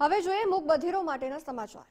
હવે જોઈએ મૂક બધીરો માટેના સમાચાર.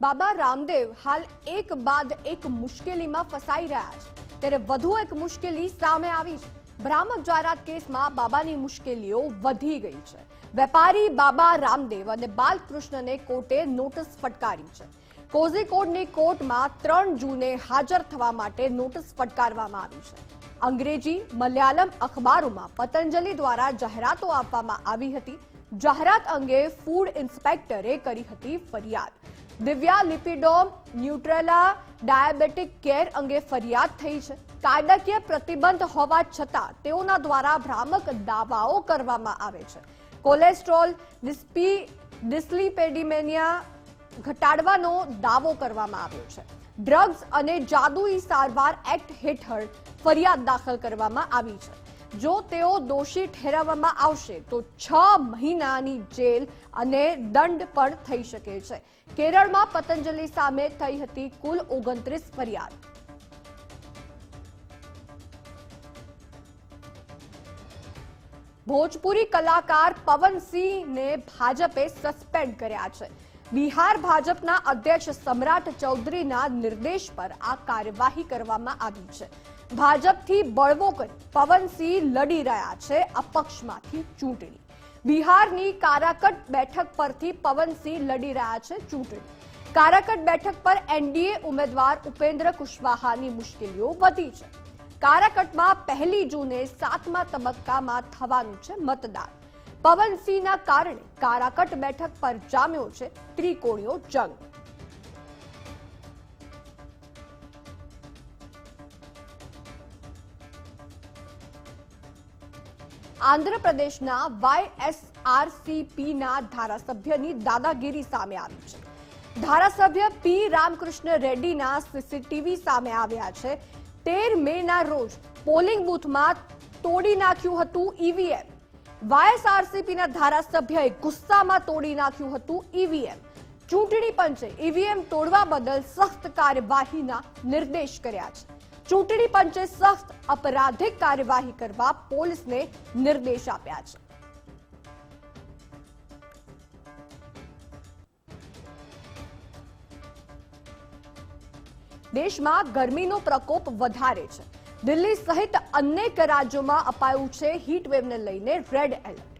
બાબા રામદેવ હાલ એક બાદ એક મુશ્કેલીમાં ફસાઈ રહ્યા છે. ત્યારે વધુ એક મુશ્કેલી સામે આવી છે. ભ્રામક જાહેરાત કેસમાં બાબાની મુશ્કેલીઓ વધી ગઈ છે. વેપારી બાબા રામદેવ અને બાલકૃષ્ણને કોર્ટે નોટિસ ફટકારી છે. કોઝીકોડની કોર્ટમાં ત્રણ જૂને હાજર થવા માટે નોટિસ ફટકારવામાં આવી છે. અંગ્રેજી, મલયાલમ અખબારોમાં પતંજલિ દ્વારા જાહેરાતો આપવામાં આવી હતી. જાહેરાત અંગે ફૂડ ઇન્સ્પેક્ટરે કરી હતી ફરિયાદ. Divya Lipidom Nutrela diabetic care અંગે ફરિયાદ થઈ છે. કાયદાકીય પ્રતિબંધ હોવા છતાં તેઓના દ્વારા ભ્રામક દાવાઓ કરવામાં આવે છે. કોલેસ્ટ્રોલ, ડિસ્પી, ડિસ્લિપેડિમેનિયા ઘટાડવાનો દાવો કરવામાં આવ્યો છે. ડ્રગ્સ અને જાદુઈ સારવાર એક્ટ હેઠળ ફરિયાદ દાખલ કરવામાં આવી છે. જો તેઓ દોષી ઠેરવવામાં આવશે, તો છ મહિનાની જેલ અને દંડ પણ થઈ શકે છે. કેરળમાં પતંજલિ સામે થઈ હતી કુલ ઓગણત્રીસ ફરિયાદ. ભોજપુરી કલાકાર પવનસિંહને ભાજપે સસ્પેન્ડ કર્યા છે. બિહાર ભાજપના અધ્યક્ષ સમ્રાટ ચૌધરીના નિર્દેશ પર આ કાર્યવાહી કરવામાં આવી છે. ભાજપથી બળવો કરી પવનસિંહ લડી રહ્યા છે અપક્ષમાંથી ચૂંટણી. બિહારની કારાકટ બેઠક પરથી પવનસિંહ લડી રહ્યા છે ચૂંટણી. કારાકટ બેઠક પર એનડીએ ઉમેદવાર ઉપેન્દ્ર કુશવાહાની મુશ્કેલીઓ વધી છે. કારાકટમાં પહેલી જૂને સાતમા તબક્કામાં થવાનું છે મતદાન. પવનસિંહના કારણે કારાકટ બેઠક પર જામ્યો છે ત્રિકોણીયો જંગ. આંધ્રપ્રદેશના વાયએસઆરસીપીના ધારાસભ્યની દાદાગીરી સામે આવી છે. ધારાસભ્ય પી રામકૃષ્ણ રેડ્ડીના સીસીટીવી સામે આવ્યા છે. તેર મેના રોજ પોલિંગ બૂથમાં તોડી નાખ્યું હતું ઈવીએમ. વાયએસઆરસીપીના ધારાસભ્યએ ગુસ્સામાં તોડી નાખ્યું હતું ઈવીએમ. ચૂંટણી પંચે ઈવીએમ તોડવા બદલ સખ્ત કાર્યવાહીના નિર્દેશ કર્યા છે. ચૂંટણી પંચે સખ્ત અપરાધિક કાર્યવાહી કરવા પોલીસને નિર્દેશ આપ્યા છે. દેશમાં ગરમીનો પ્રકોપ વધારે છે. દિલ્હી સહિત અનેક રાજ્યોમાં અપાયું છે હીટવેવને લઈને રેડ એલર્ટ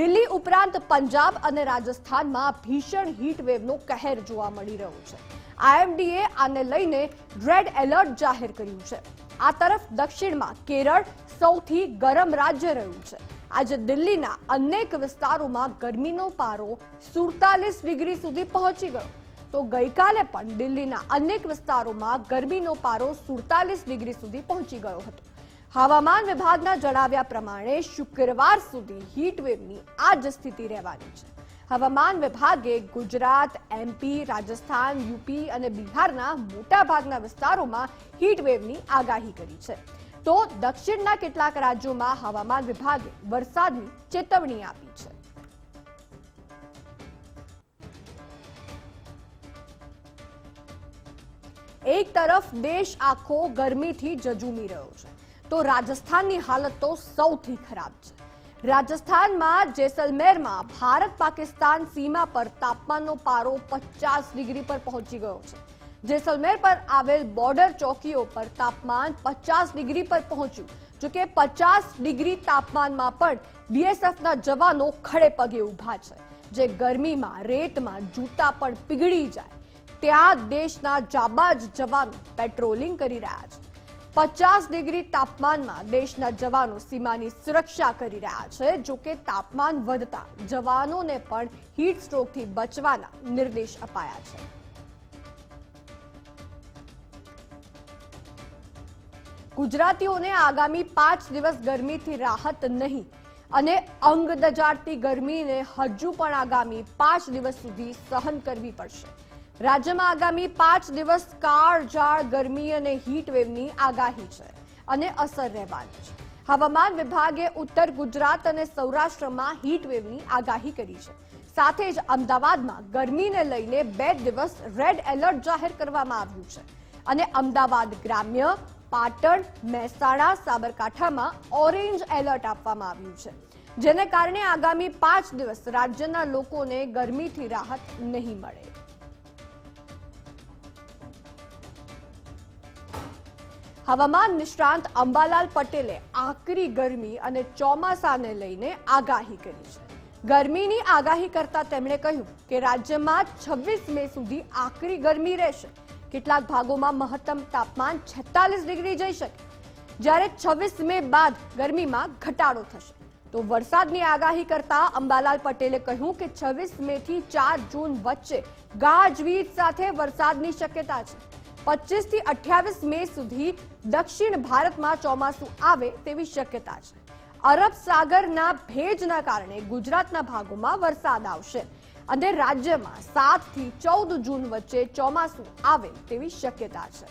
દિલ્હી ઉપરાંત પંજાબ અને રાજસ્થાનમાં ભીષણ હીટવેવનો કહેર જોવા મળી રહ્યો છે. આઈએમડીએ આને લઈને રેડ એલર્ટ જાહેર કર્યું છે. આ તરફ દક્ષિણમાં કેરળ સૌથી ગરમ રાજ્ય રહ્યું છે. આજે દિલ્હીના અનેક વિસ્તારોમાં ગરમીનો પારો સુડતાલીસ ડિગ્રી સુધી પહોંચી ગયો. તો ગઈકાલે પણ દિલ્હીના અનેક વિસ્તારોમાં ગરમીનો પારો સુડતાલીસ ડિગ્રી સુધી પહોંચી ગયો હતો. હવામાન વિભાગના જણાવ્યા પ્રમાણે શુક્રવાર સુધી હીટવેવની આ જ સ્થિતિ રહેવાની છે. હવામાન વિભાગે ગુજરાત એમપી રાજસ્થાન યુપી અને બિહારના મોટાભાગના વિસ્તારોમાં હીટવેવની આગાહી કરી છે. તો દક્ષિણના કેટલાક રાજ્યોમાં હવામાન વિભાગે વરસાદની ચેતવણી આપી છે. એક તરફ દેશ આખો ગરમીથી જજુમી રહ્યો છે. તો રાજસ્થાનની હાલત તો સૌથી ખરાબ છે. રાજસ્થાનમાં જેસલમેરમાં ભારત પાકિસ્તાન સીમા પર તાપમાનનો પારો પચાસ ડિગ્રી પર પહોંચી ગયો છે. જેસલમેર પર આવેલ બોર્ડર ચોકીઓ પર તાપમાન પચાસ ડિગ્રી પર પહોંચ્યું જોકે પચાસ ડિગ્રી તાપમાનમાં પણ બીએસએફના જવાનો ખડે પગે ઊભા છે, જે ગરમીમાં રેતમાં જૂતા પણ પીગળી જાય. ત્યાં દેશના જાબાજ જવાનો પેટ્રોલિંગ કરી રહ્યા છે. પચાસ ડિગ્રી તાપમાનમાં દેશના જવાનો સીમાની સુરક્ષા કરી રહ્યા છે. જોકે તાપમાન વધતા જવાનોને પણ હીટ સ્ટ્રોકથી બચવાના નિર્દેશ અપાયા છે. ગુજરાતીઓને આગામી પાંચ દિવસ ગરમીથી રાહત નહીં અને અંગ દજાડતી ગરમીને હજુ પણ આગામી પાંચ દિવસ સુધી સહન કરવી પડશે. રાજ્યમાં આગામી પાંચ દિવસ કાળઝાળ ગરમી અને હીટ વેવની આગાહી છે અને અસર રહેવાની છે. હવામાન વિભાગે ઉત્તર ગુજરાત અને સૌરાષ્ટ્રમાં હીટ વેવની આગાહી કરી છે. સાથે જ અમદાવાદમાં ગરમીને લઈને બે દિવસ રેડ એલર્ટ જાહેર કરવામાં આવ્યું છે. અને અમદાવાદ ગ્રામ્ય, પાટણ, મહેસાણા, સાબરકાંઠામાં ઓરેન્જ એલર્ટ આપવામાં આવ્યું છે. જેને કારણે આગામી પાંચ દિવસ રાજ્યના લોકોને ગરમીથી રાહત નહીં મળે. હવામાન નિષ્ણાંત અંબાલાલ પટેલે આકરી ગરમી અને ચોમાસાને લઈને આગાહી કરી છે. ગરમીની આગાહી કરતા તેમણે કહ્યું કે રાજ્યમાં છવ્વીસ મે સુધી આકરી ગરમી રહેશે. કેટલાક ભાગોમાં મહત્તમ તાપમાન છેતાલીસ ડિગ્રી જઈ શકે. જ્યારે છવ્વીસ મે બાદ ગરમીમાં ઘટાડો થશે. તો વરસાદની આગાહી કરતા અંબાલાલ પટેલે કહ્યું કે છવ્વીસ મે થી ચાર જૂન વચ્ચે ગાજવીજ સાથે વરસાદની શક્યતા છે. પચીસથી અઠ્યાવીસ મે સુધી દક્ષિણ ભારતમાં ચોમાસું આવે તેવી શક્યતા છે. અરબ સાગરના ભેજના કારણે ગુજરાતના ભાગોમાં વરસાદ આવશે અને રાજ્યમાં સાતથી ચૌદ જૂન વચ્ચે ચોમાસું આવે તેવી શક્યતા છે.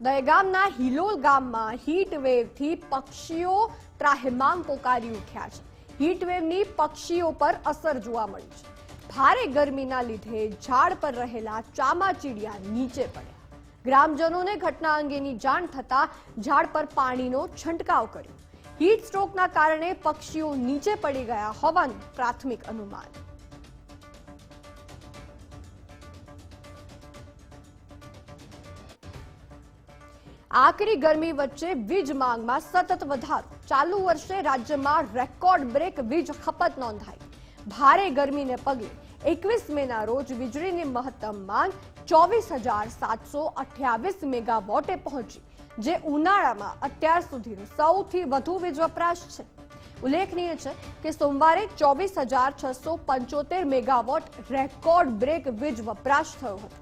દહેગામના હિલોલ ગામમાં હીટ વેવથી પક્ષીઓ ત્રાહિમામ પોકારી ઉઠ્યા છે. હીટ વેવની પક્ષીઓ પર અસર જોવા મળી છે. ભારે ગરમીના લીધે ઝાડ પર રહેલા ચામાચીડિયા નીચે પડ્યા. ગ્રામજનોને ઘટના અંગેની જાણ થતા ઝાડ પર પાણીનો છંટકાવ કર્યો. હીટ સ્ટ્રોકના કારણે પક્ષીઓ નીચે પડી ગયા હોવાનું પ્રાથમિક અનુમાન. આકરી ગરમી વચ્ચે વીજ માંગમાં સતત વધારો. ચાલુ વર્ષે રાજ્યમાં રેકોર્ડ બ્રેક વીજ ખપત નોંધાઈ. ભારે ગરમીને પગલે એકવીસ મેના રોજ વીજળીની મહત્તમ માંગ ચોવીસ હજાર સાતસો અઠ્યાવીસ મેગાવોટે પહોંચી, જે ઉનાળામાં અત્યાર સુધીનો સૌથી વધુ વીજ વપરાશ છે. ઉલ્લેખનીય છે કે સોમવારે ચોવીસ હજાર છસો પંચોતેર મેગાવોટ રેકોર્ડ બ્રેક વીજ વપરાશ થયો હતો.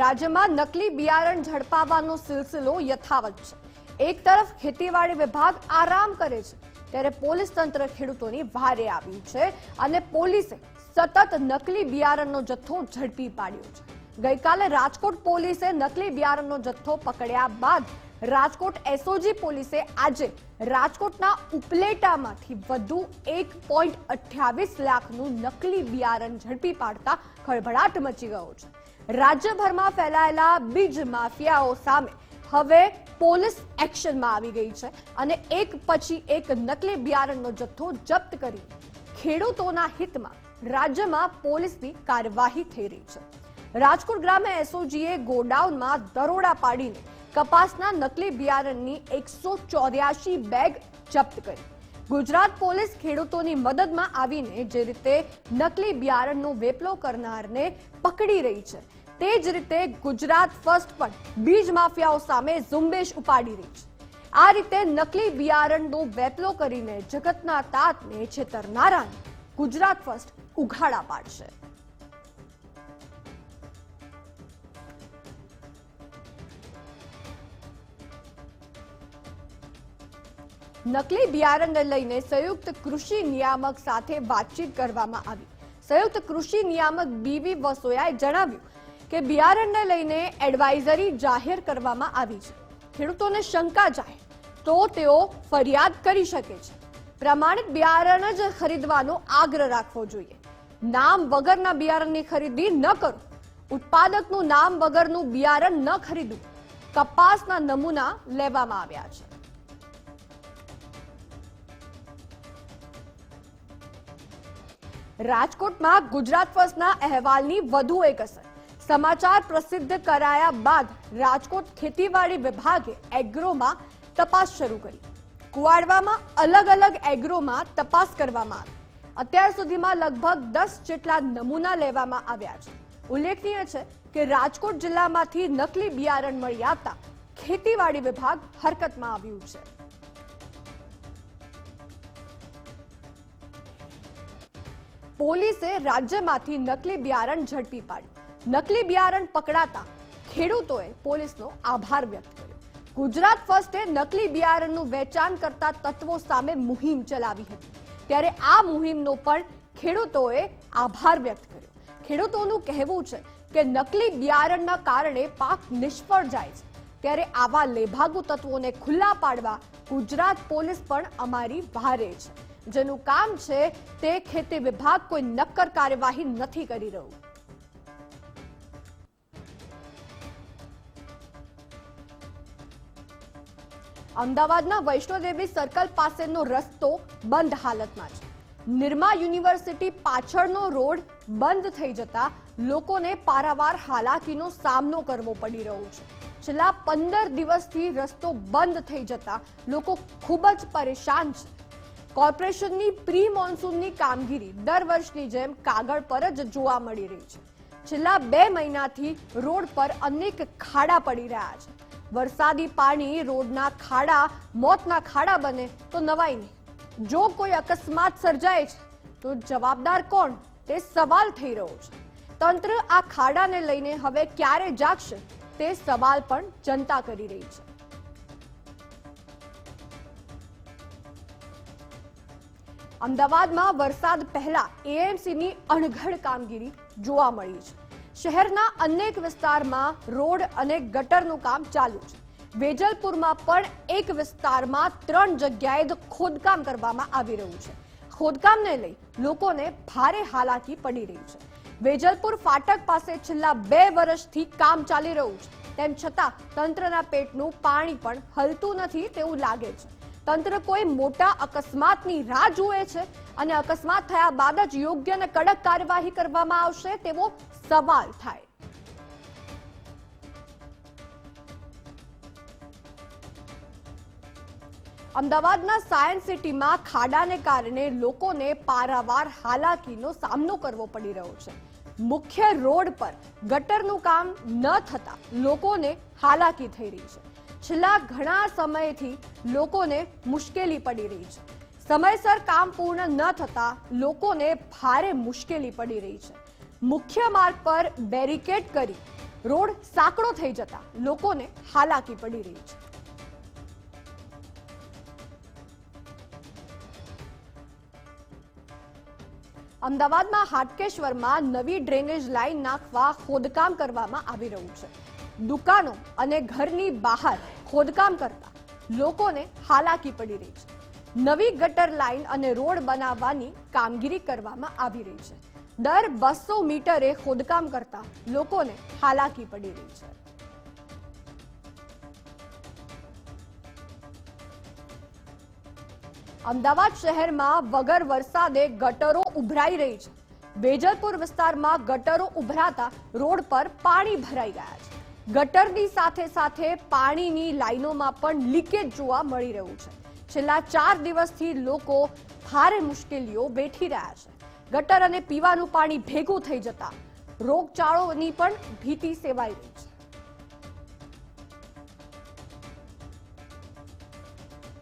રાજ્યમાં નકલી બિયારણ ઝડપાવવાનો સિલસિલો યથાવત છે. એક તરફ ખેતીવાડી વિભાગ આરામ કરે છે, ત્યારે પોલીસ તંત્ર ખેડૂતોની ભારે આવ્યું છે અને પોલીસે સતત નકલી બિયારણનો જથ્થો ઝડપી પાડ્યો છે. ગઈકાલે રાજકોટ પોલીસે નકલી બિયારણનો જથ્થો પકડ્યા બાદ રાજકોટ એસઓજી પોલીસે આજે રાજકોટના ઉપલેટામાંથી વધુ એક પોઈન્ટ અઠ્યાવીસ લાખનું નકલી બિયારણ ઝડપી પાડતા ખળભળાટ મચી ગયો છે. રાજ્યભરમાં ફેલાયેલા બીજ માફિયાઓ સામે હવે પોલીસ એક્શનમાં આવી ગઈ છે અને એક પછી એક નકલી બિયારણનો જથ્થો જપ્ત કરી ખેડૂતોના હિતમાં રાજ્યમાં પોલીસની કાર્યવાહી થઈ રહી છે. રાજકોટ ગ્રામે એસઓજીએ ગોડાઉનમાં દરોડા પાડીને કપાસના નકલી બિયારણની એકસો ચોર્યાસી બેગ જપ્ત કરી. ગુજરાત પોલીસ ખેડૂતોની મદદમાં આવીને જે રીતે નકલી બિયારણનો વેપલો કરનારને પકડી રહી છે. તે જ રીતે ગુજરાત ફર્સ્ટ પણ બીજ માફિયાઓ સામે ઝુંબેશ ઉપાડી રહી છે. આ રીતે નકલી બિયારણનો વેપલો કરીને જગતના તાતને છેતરનારાને ગુજરાત ફર્સ્ટ ઉઘાડા પાડશે. નકલી બિયારણને લઈને સંયુક્ત કૃષિ નિયામક સાથે વાતચીત કરવામાં આવી. સંયુક્ત કૃષિ નિયામક બીવી વસોયાએ જણાવ્યું કે બિયારણને લઈને એડવાઇઝરી જાહેર કરવામાં આવી છે. ખેડૂતોને શંકા જાય તો તેઓ ફરિયાદ કરી શકે છે. પ્રમાણિત બિયારણ જ ખરીદવાનો આગ્રહ રાખવો જોઈએ. નામ વગરના બિયારણની ખરીદી ન કરો. ઉત્પાદકનું નામ વગરનું બિયારણ ન ખરીદવું. કપાસના નમૂના લેવામાં આવ્યા છે. રાજકોટમાં ગુજરાત ફર્સ્ટના અહેવાલની વધુ એક અસર. સમાચાર પ્રસિદ્ધ કરાયા બાદ રાજકોટ ખેતીવાડી વિભાગે એગ્રોમાં તપાસ શરૂ કરી. કુવાડવામાં અલગ અલગ એગ્રોમાં તપાસ કરવામાં આવી. અત્યાર સુધીમાં લગભગ દસ જેટલા નમૂના લેવામાં આવ્યા છે. ઉલ્લેખનીય છે કે રાજકોટ જિલ્લામાંથી નકલી બિયારણ મળી આવતા ખેતીવાડી વિભાગ હરકતમાં આવ્યું છે. પોલીસે રાજ્યમાંથી નકલી બિયારણ ઝડપી પાડ્યું. નકલી બિયારણ પકડાતા ખેડૂતોએ પોલીસનો આભાર વ્યક્ત કર્યો. ગુજરાત ફર્સ્ટે નકલી બિયારણનું વેચાણ કરતા તત્વો સામે મુહિમ ચલાવી હતી. ત્યારે આ મુહિમનો પણ ખેડૂતોએ આભાર વ્યક્ત કર્યો. ખેડૂતોનું કહેવું છે કે નકલી બિયારણના કારણે પાક નિષ્ફળ જાય છે. ત્યારે આવા લેભાગુ તત્વોને ખુલ્લા પાડવા ગુજરાત પોલીસ પણ અમારી ભારે છે. જેનું કામ છે તે ખેતી વિભાગ કોઈ નક્કર કાર્યવાહી નથી કરી રહ્યું. અમદાવાદના વૈષ્ણોદેવી સર્કલ પાસેનો રસ્તો બંધ હાલતમાં છે. નિરમા યુનિવર્સિટી પાછળનો રોડ બંધ થઈ જતા લોકોને પારાવાર હાલાકીનો સામનો કરવો પડી રહ્યો છે. છેલ્લા પંદર દિવસથી રસ્તો બંધ થઈ જતા લોકો ખૂબ જ પરેશાન છે. કોર્પોરેશનની પ્રી મોન્સૂનની કામગીરી દર વર્ષની જેમ કાગળ પર જ જોવા મળી રહી છે. છેલ્લા બે મહિનાથી રોડ પર અનેક ખાડા પડી રહ્યા છે. વરસાદી પાણી રોડના ખાડા, મોતના ખાડા બને તો નવાઈ નહીં. જો કોઈ અકસ્માત સર્જાય છે, તો જવાબદાર કોણ? તે સવાલ થઈ રહ્યો છે. તંત્ર આ ખાડાને લઈને હવે ક્યારે જાગશે? તે સવાલ પણ જનતા કરી રહી છે. અમદાવાદમાં વરસાદ પહેલા એએમસીની અણઘડ કામગીરી જોવા મળી છે. શહેરના અનેક વિસ્તારમાં રોડ અને ગટરનું કામ ચાલુ છે. વેજલપુરમાં પણ એક વિસ્તારમાં ત્રણ જગ્યાએ ખોદકામ કરવામાં આવી રહ્યું છે. ખોદકામને લઈ લોકોને ભારે હાલાકી પડી રહી છે. વેજલપુર ફાટક પાસે છેલ્લા બે વર્ષથી કામ ચાલી રહ્યું છે. તેમ છતાં તંત્રના પેટનું પાણી પણ હલતું નથી તેવું લાગે છે. તંત્ર કોઈ મોટા અકસ્માતની રાહ જુએ છે અને અકસ્માત થયા બાદ જ યોગ્ય અને કડક કાર્યવાહી કરવામાં આવશે તેવો સવાલ થાય. અમદાવાદના સાયન્સ સિટીમાં ખાડાને કારણે લોકોને પારાવાર હાલાકીનો સામનો કરવો પડી રહ્યો છે. મુખ્ય રોડ પર ગટરનું કામ ન થતા લોકોને હાલાકી થઈ રહી છે. છેલ્લા ઘણા સમયથી લોકોને મુશ્કેલી પડી રહી છે. સમયસર કામ પૂર્ણ ન થતા લોકોને ભારે મુશ્કેલી પડી રહી છે. મુખ્ય માર્ગ પર બેરિકેડ કરી રોડ સાંકડો થઈ જતા લોકોને હાલાકી પડી રહી છે. અમદાવાદમાં હાટકેશ્વરમાં નવી ડ્રેનેજ લાઇન નાખવા ખોદકામ કરવામાં આવી રહ્યું છે. દુકાનો અને ઘરની બહાર ખોદકામ કરતા લોકોને હાલાકી પડી રહી છે. નવી ગટર લાઇન અને રોડ બનાવવાની કામગીરી કરવામાં આવી રહી છે. દર બસો મીટરે ખોદકામ કરતા લોકોને હાલાકી પડી રહી છે. અમદાવાદ શહેરમાં વગર વરસાદે ગટરો ઉભરાઈ રહી છે. બેજલપુર વિસ્તારમાં ગટરો ઉભરાતા રોડ પર પાણી ભરાઈ ગયા છે. ગટરની સાથે સાથે પાણીની લાઈનોમાં પણ લીકેજ જોવા મળી રહ્યું છે. છેલ્લા ચાર દિવસથી લોકો ભારે મુશ્કેલીઓ વેઠી રહ્યા છે. ગટર અને પીવાનું પાણી ભેગું થઈ જતા રોગચાળોની પણ ભીતિ સેવાઈ રહી છે.